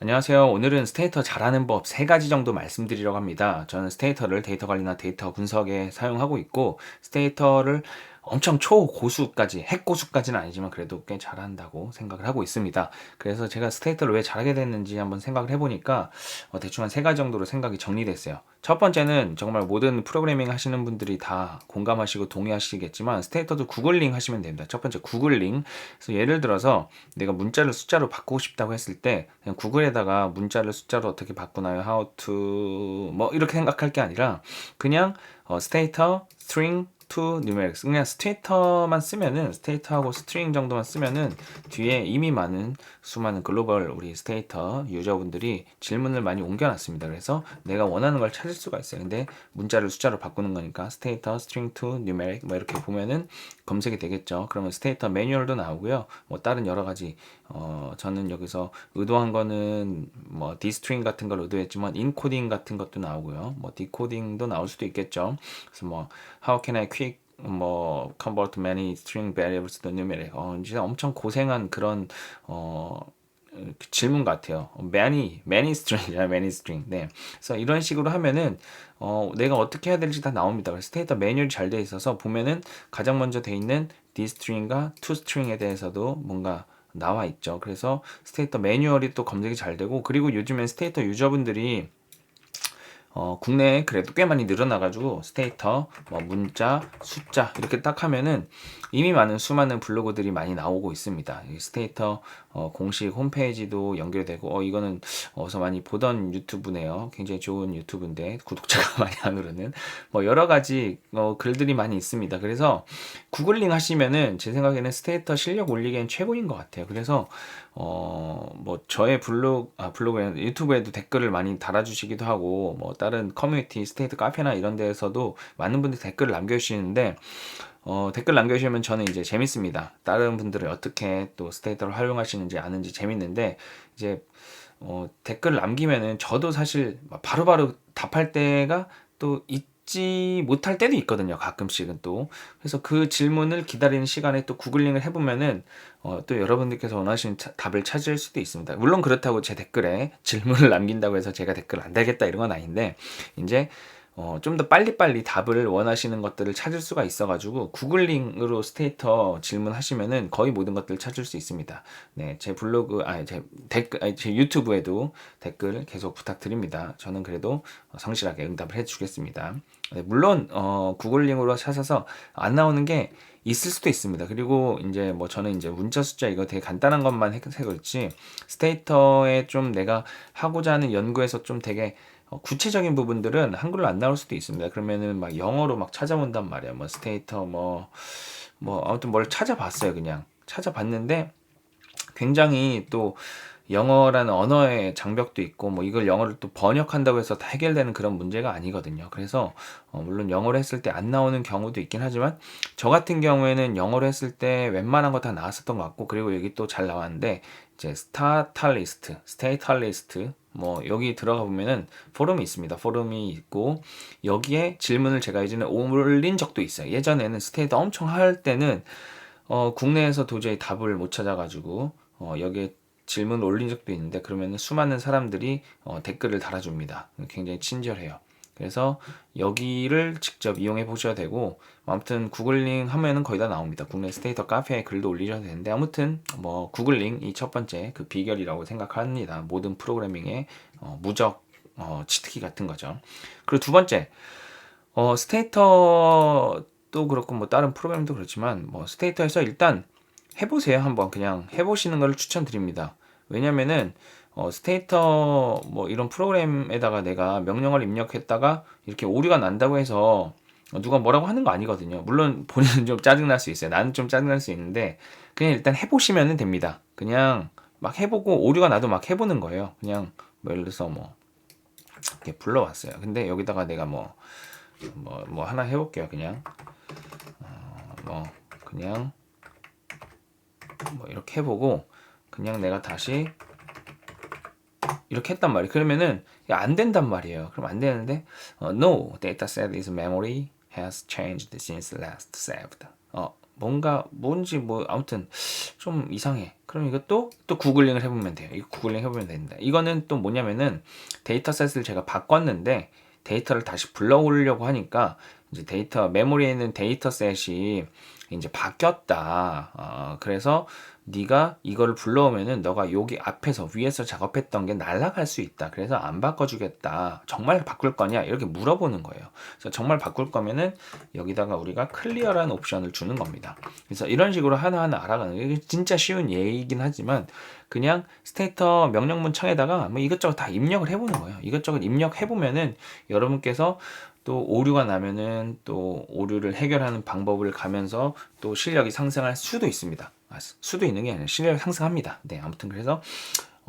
안녕하세요. 오늘은 스테이터 잘하는 법 세 가지 정도 말씀드리려고 합니다. 저는 스테이터를 데이터 관리나 데이터 분석에 사용하고 있고, 스테이터를 엄청 초고수까지, 핵고수까지는 아니지만 그래도 꽤 잘한다고 생각을 하고 있습니다. 그래서 제가 스테이터를 왜 잘하게 됐는지 한번 생각을 해보니까 어, 대충 한 세 가지 정도로 생각이 정리됐어요. 첫 번째는 정말 모든 프로그래밍 하시는 분들이 다 공감하시고 동의하시겠지만 스테이터도 구글링 하시면 됩니다. 첫 번째 구글링. 그래서 예를 들어서 내가 문자를 숫자로 바꾸고 싶다고 했을 때 그냥 구글에다가 문자를 숫자로 어떻게 바꾸나요? how to 뭐 이렇게 생각할 게 아니라 그냥 어, 스테이터 string to numerics 그냥 스테이터만 쓰면은 스테이터하고 스트링 정도만 쓰면은 뒤에 이미 많은 수많은 글로벌 우리 스테이터 유저분들이 질문을 많이 옮겨놨습니다. 그래서 내가 원하는 걸 찾을 수가 있어요. 근데 문자를 숫자로 바꾸는 거니까 스테이터 string to numeric 뭐 이렇게 보면은 검색이 되겠죠. 그러면 스테이터 매뉴얼도 나오고요. 뭐 다른 여러 가지 어 저는 여기서 의도한 거는 뭐 디스트링 같은 걸 의도했지만 인코딩 같은 것도 나오고요. 뭐 디코딩도 나올 수도 있겠죠. 그래서 뭐 how can I quick 뭐 convert many string variables to numeric 어 진짜 엄청 고생한 그런 어그 질문 같아요. many, many string이잖아요. many string. 네. 그래서 이런 식으로 하면은 어, 내가 어떻게 해야 될지 다 나옵니다. 그래서 스테이터 매뉴얼이 잘 돼 있어서 보면은 가장 먼저 돼 있는 to string에 대해서도 뭔가 나와 있죠. 그래서 스테이터 매뉴얼이 또 검색이 잘 되고 그리고 요즘엔 스테이터 유저분들이 어, 국내에 그래도 꽤 많이 늘어나가지고 스테이터, 뭐 문자, 숫자 이렇게 딱 하면은 이미 많은 수많은 블로그들이 많이 나오고 있습니다. 스테이터 어, 공식 홈페이지도 연결되고 어 이거는 어서 많이 보던 유튜브네요. 굉장히 좋은 유튜브인데 구독자가 많이 안 오르는 뭐 여러 가지 어, 글들이 많이 있습니다. 그래서 구글링 하시면은 제 생각에는 스테이터 실력 올리기엔 최고인 것 같아요. 그래서 어 뭐 저의 블로그 아 블로그에 유튜브에도 댓글을 많이 달아주시기도 하고 뭐 다른 커뮤니티 스테이트 카페나 이런 데에서도 많은 분들이 댓글을 남겨주시는데 어, 댓글 남겨주시면 저는 이제 재밌습니다. 다른 분들은 어떻게 또 스테이터를 활용하시는지 아는지 재밌는데 이제 어, 댓글 남기면은 저도 사실 바로바로 답할 때가 또 있 지 못할 때도 있거든요. 가끔씩은 또. 그래서 그 질문을 기다리는 시간에 또 구글링을 해보면은 어, 또 여러분들께서 원하시는 차, 답을 찾을 수도 있습니다. 물론 그렇다고 제 댓글에 질문을 남긴다고 해서 제가 댓글 안 달겠다 이런 건 아닌데 이제 어, 좀 더 빨리빨리 답을 원하시는 것들을 찾을 수가 있어가지고 구글링으로 스테이터 질문하시면은 거의 모든 것들을 찾을 수 있습니다. 네, 제 블로그, 아니 제 댓글, 아니 제 유튜브에도 댓글 계속 부탁드립니다. 저는 그래도 성실하게 응답을 해주겠습니다. 네, 물론 어, 구글링으로 찾아서 안 나오는 게 있을 수도 있습니다. 그리고 이제 뭐 저는 이제 문자 숫자 이거 되게 간단한 것만 해서 그렇지 스테이터에 좀 내가 하고자 하는 연구에서 좀 되게 어, 구체적인 부분들은 한글로 안 나올 수도 있습니다. 그러면은 막 영어로 막 찾아본단 말이야. 뭐 스테이터 뭐, 뭐 아무튼 뭘 찾아봤어요. 그냥 찾아봤는데 굉장히 또 영어라는 언어의 장벽도 있고 뭐 이걸 영어를 또 번역한다고 해서 다 해결되는 그런 문제가 아니거든요. 그래서 어 물론 영어로 했을 때 안 나오는 경우도 있긴 하지만 저 같은 경우에는 영어로 했을 때 웬만한 거 다 나왔었던 것 같고 그리고 여기 또 잘 나왔는데 이제 스타탈리스트, 스테이탈리스트 뭐 여기 들어가 보면은 포럼이 있습니다. 포럼이 있고 여기에 질문을 제가 예전에 올린 적도 있어요. 예전에는 스테이트 엄청 할 때는 어 국내에서 도저히 답을 못 찾아가지고 어 여기에 질문 올린 적도 있는데 그러면 수많은 사람들이 어, 댓글을 달아줍니다. 굉장히 친절해요. 그래서 여기를 직접 이용해 보셔야 되고 아무튼 구글링 하면은 거의 다 나옵니다. 국내 스테이터 카페에 글도 올리셔도 되는데 아무튼 뭐 구글링 이 첫 번째 그 비결이라고 생각합니다. 모든 프로그래밍의 어, 무적 어, 치트키 같은 거죠. 그리고 두 번째 어, 스테이터도 그렇고 뭐 다른 프로그램도 그렇지만 뭐 스테이터에서 일단 해보세요 한번 그냥 해보시는 걸 추천드립니다. 왜냐면은 어, 스테이터 뭐 이런 프로그램에다가 내가 명령을 입력했다가 이렇게 오류가 난다고 해서 누가 뭐라고 하는 거 아니거든요. 물론 본인은 좀 짜증날 수 있어요. 나는 좀 짜증날 수 있는데 그냥 일단 해보시면 됩니다. 그냥 막 해보고 오류가 나도 막 해보는 거예요. 그냥 뭐 예를 들어서 뭐 이렇게 불러왔어요. 근데 여기다가 내가 뭐 뭐, 뭐 하나 해볼게요. 그냥 어, 뭐 그냥 뭐 이렇게 해보고 그냥 내가 다시 이렇게 했단 말이에요. 그러면은 안 된단 말이에요. 그럼 안 되는데 어, no data set is memory has changed since last saved. 어 뭔가 뭔지 뭐 아무튼 좀 이상해. 그럼 이것도 또 구글링을 해보면 돼요. 이거 구글링 해보면 됩니다. 이거는 또 뭐냐면은 데이터셋을 제가 바꿨는데 데이터를 다시 불러오려고 하니까 이제 데이터 메모리에 있는 데이터셋이 이제 바뀌었다. 어, 그래서 네가 이거를 불러오면은 너가 여기 앞에서 위에서 작업했던 게 날아갈 수 있다. 그래서 안 바꿔주겠다. 정말 바꿀 거냐? 이렇게 물어보는 거예요. 그래서 정말 바꿀 거면은 여기다가 우리가 클리어라는 옵션을 주는 겁니다. 그래서 이런 식으로 하나하나 알아가는 게 진짜 쉬운 예이긴 하지만 그냥 스테이터 명령문 창에다가 뭐 이것저것 다 입력을 해보는 거예요. 이것저것 입력해보면은 여러분께서 또 오류가 나면은 또 오류를 해결하는 방법을 가면서 또 실력이 상승할 수도 있습니다. 아, 수도 있는 게 아니라 실력이 상승합니다. 네, 아무튼 그래서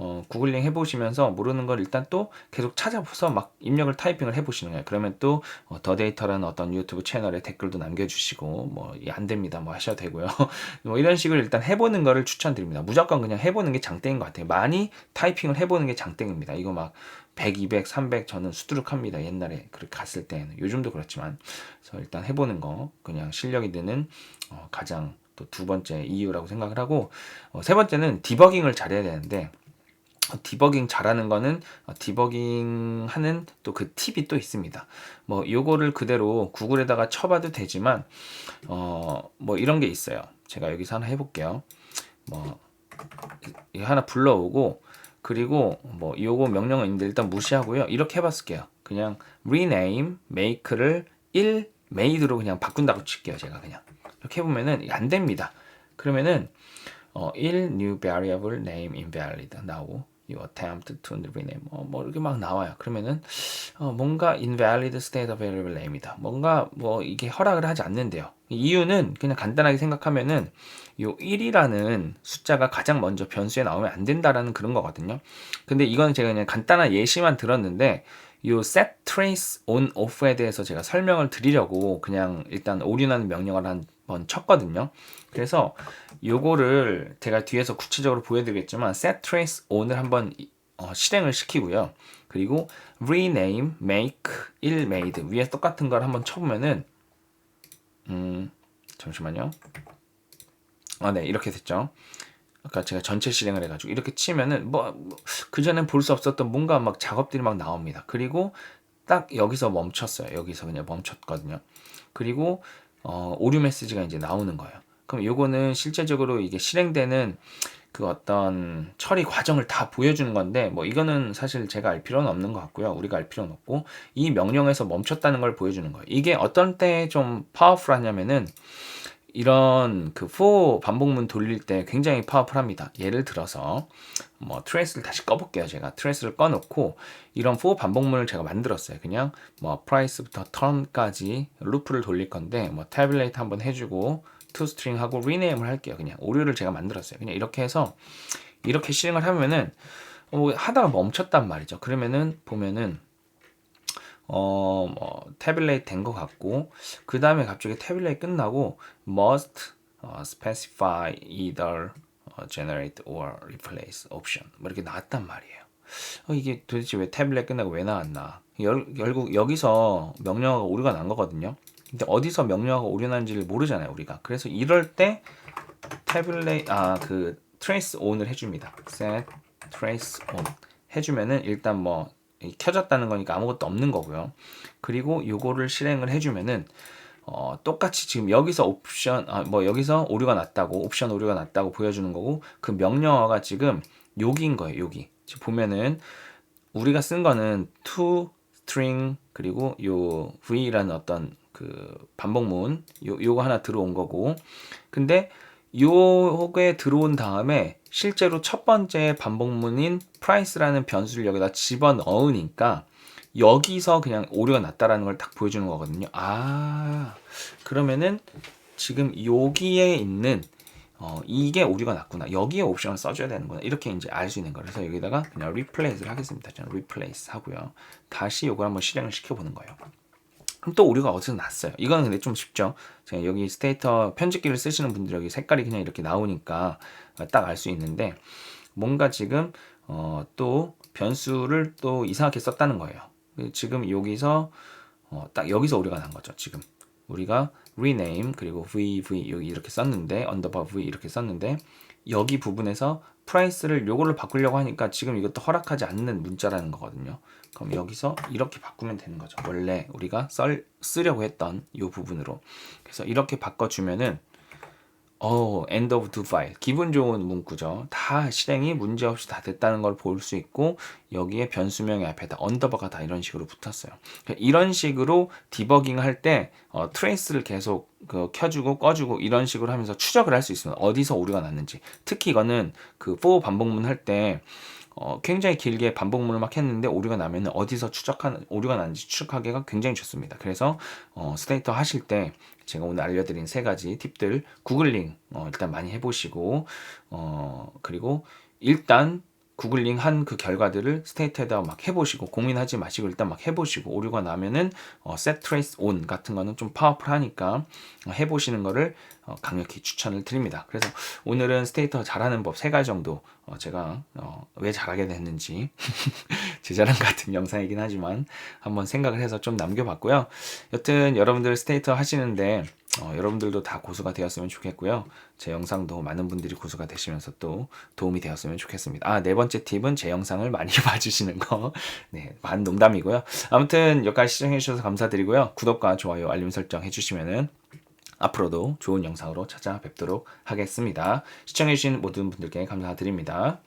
어, 구글링 해보시면서 모르는 걸 일단 또 계속 찾아보서 막 입력을 타이핑을 해보시는 거예요. 그러면 또더 데이터라는 어떤 유튜브 채널에 댓글도 남겨주시고 뭐 안 됩니다 뭐 하셔도 되고요. 뭐 이런 식으로 일단 해보는 거를 추천드립니다. 무조건 그냥 해보는 게 장땡인 것 같아요. 많이 타이핑을 해보는 게 장땡입니다. 이거 막 100, 200, 300 저는 수두룩합니다. 옛날에 그렇게 갔을 때는 요즘도 그렇지만 그래서 일단 해보는 거 그냥 실력이 드는 어, 가장 또 두 번째 이유라고 생각을 하고 어, 세 번째는 디버깅을 잘해야 되는데 어, 디버깅 잘하는 거는 어, 디버깅 하는 또 그 팁이 또 있습니다. 뭐 요거를 그대로 구글에다가 쳐봐도 되지만 어 뭐 이런 게 있어요. 제가 여기서 하나 해볼게요. 뭐 하나 불러오고 그리고 뭐 요거 명령은 있는데 일단 무시하고요. 이렇게 해봤을게요. 그냥 rename make를 1 made로 그냥 바꾼다고 칠게요. 제가 그냥 이렇게 해보면은 안 됩니다. 그러면은 어, 1 new variable name invalid 나오고 you attempt to rename 어, 뭐 이렇게 막 나와요. 그러면은 어, 뭔가 invalid state of variable name이다. 뭔가 뭐 이게 허락을 하지 않는데요. 이유는 그냥 간단하게 생각하면은 요 1이라는 숫자가 가장 먼저 변수에 나오면 안 된다라는 그런 거거든요. 근데 이건 제가 그냥 간단한 예시만 들었는데 요 set trace on off에 대해서 제가 설명을 드리려고 그냥 일단 오류나는 명령을 한 번 쳤거든요. 그래서 요거를 제가 뒤에서 구체적으로 보여드리겠지만 set trace on을 한번 어, 실행을 시키고요. 그리고 rename, make, il made 위에 똑같은 걸 한번 쳐보면은 음 잠시만요. 아, 네 이렇게 됐죠. 아까 제가 전체 실행을 해가지고 이렇게 치면은 뭐 그전엔 볼 수 없었던 뭔가 막 작업들이 막 나옵니다. 그리고 딱 여기서 멈췄어요. 여기서 그냥 멈췄거든요. 그리고 어, 오류 메시지가 이제 나오는 거예요. 그럼 요거는 실제적으로 이게 실행되는 그 어떤 처리 과정을 다 보여주는 건데 뭐 이거는 사실 제가 알 필요는 없는 것 같고요. 우리가 알 필요는 없고 이 명령에서 멈췄다는 걸 보여주는 거예요. 이게 어떤 때 좀 파워풀하냐면은 이런 그 for 반복문 돌릴 때 굉장히 파워풀합니다. 예를 들어서 뭐 트레이스를 다시 꺼볼게요. 제가 트레이스를 꺼놓고 이런 for 반복문을 제가 만들었어요. 그냥 뭐 price부터 turn까지 루프를 돌릴 건데 뭐 tabulate 한번 해주고 toString 하고 rename을 할게요. 그냥 오류를 제가 만들었어요. 그냥 이렇게 해서 이렇게 실행을 하면은 어, 하다가 멈췄단 말이죠. 그러면은 보면은 어, 뭐, 태블릿 된 것 같고, 그 다음에 갑자기 태블릿 끝나고, must 어, specify either 어, generate or replace option. 뭐 이렇게 나왔단 말이에요. 어, 이게 도대체 왜 태블릿 끝나고 왜 나왔나? 열, 결국 여기서 명령어가 오류가 난 거거든요. 근데 어디서 명령어가 오류 난지를 모르잖아요, 우리가. 그래서 이럴 때 태블릿, 아, 그, trace on을 해줍니다. set trace on. 해주면은 일단 뭐 켜졌다는 거니까 아무것도 없는 거고요. 그리고 요거를 실행을 해주면은 어, 똑같이 지금 여기서 옵션 아, 뭐 여기서 오류가 났다고 옵션 오류가 났다고 보여주는 거고 그 명령어가 지금 여기인 거예요. 여기 지금 보면은 우리가 쓴 거는 to string 그리고 요 v라는 어떤 그 반복문 요 요거 하나 들어온 거고 근데 요게 들어온 다음에 실제로 첫 번째 반복문인 price라는 변수를 여기다 집어 넣으니까 여기서 그냥 오류가 났다라는 걸 딱 보여주는 거거든요. 아, 그러면은 지금 여기에 있는 어, 이게 오류가 났구나. 여기에 옵션을 써줘야 되는구나. 이렇게 이제 알 수 있는 거. 그래서 여기다가 그냥 replace를 하겠습니다. 저는 replace 하고요. 다시 이걸 한번 실행을 시켜보는 거예요. 그럼 또 오류가 어디서 났어요. 이거는 근데 좀 쉽죠. 제가 여기 스테이터 편집기를 쓰시는 분들 여기 색깔이 그냥 이렇게 나오니까 딱 알 수 있는데 뭔가 지금 어, 또 변수를 또 이상하게 썼다는 거예요. 지금 여기서 어, 딱 여기서 오류가 난 거죠. 지금 우리가 rename 그리고 vv 여기 이렇게 썼는데 언더바 v 이렇게 썼는데 여기 부분에서 프라이스를 요거를 바꾸려고 하니까 지금 이것도 허락하지 않는 문자라는 거거든요. 그럼 여기서 이렇게 바꾸면 되는 거죠. 원래 우리가 썰, 쓰려고 했던 이 부분으로. 그래서 이렇게 바꿔주면은 어, end of do file. 기분 좋은 문구죠. 다 실행이 문제없이 다 됐다는 걸 볼 수 있고, 여기에 변수명의 앞에다 언더바가 다 이런 식으로 붙었어요. 그러니까 이런 식으로 디버깅 할 때, 어, 트레이스를 계속 그 켜주고 꺼주고 이런 식으로 하면서 추적을 할 수 있습니다. 어디서 오류가 났는지. 특히 이거는 그 for 반복문 할 때, 어, 굉장히 길게 반복문을 막 했는데 오류가 나면 어디서 추적한 오류가 났는지 추적하기가 굉장히 좋습니다. 그래서 어, 스테이터 하실 때 제가 오늘 알려드린 세 가지 팁들 구글링 어, 일단 많이 해보시고 어, 그리고 일단 구글링 한 그 결과들을 스테이트에다 막 해보시고 고민하지 마시고 일단 막 해보시고 오류가 나면은 어, set trace on 같은 거는 좀 파워풀하니까 어, 해보시는 거를 어, 강력히 추천을 드립니다. 그래서 오늘은 스테이터 잘하는 법 세 가지 정도 어, 제가 어, 왜 잘하게 됐는지 제 자랑 같은 영상이긴 하지만 한번 생각을 해서 좀 남겨봤고요. 여튼 여러분들 스테이터 하시는데 어, 여러분들도 다 고수가 되었으면 좋겠고요. 제 영상도 많은 분들이 고수가 되시면서 또 도움이 되었으면 좋겠습니다. 아, 네 번째 팁은 제 영상을 많이 봐주시는 거. 네, 반 농담이고요. 아무튼 여기까지 시청해주셔서 감사드리고요. 구독과 좋아요, 알림 설정 해주시면은 앞으로도 좋은 영상으로 찾아뵙도록 하겠습니다. 시청해주신 모든 분들께 감사드립니다.